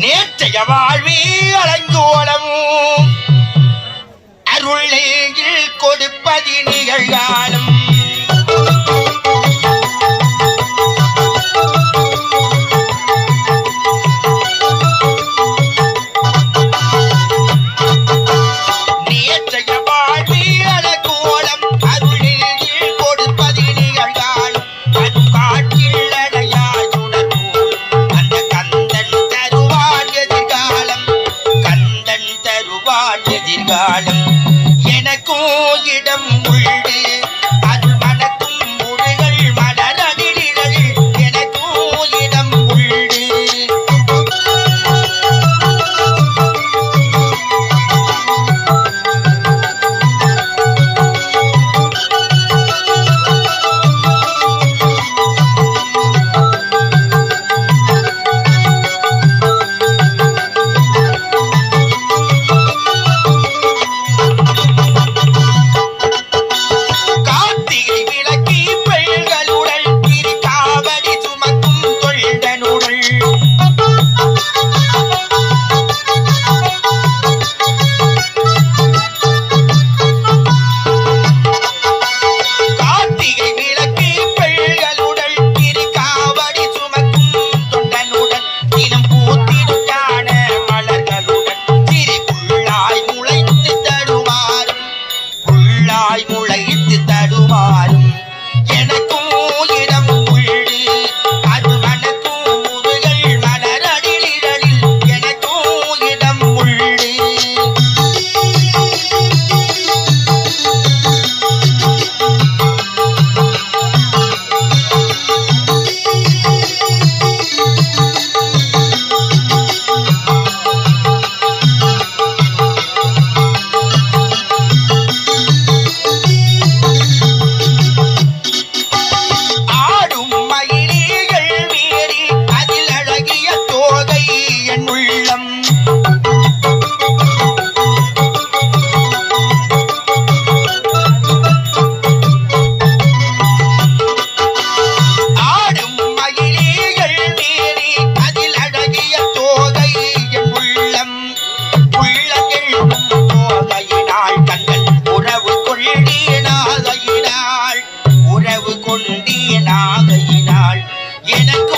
நேற்றைய வாழ்வி அலங்கோலமும் வாழும் எனக்கும் இடம் உண்டு. எனக்கு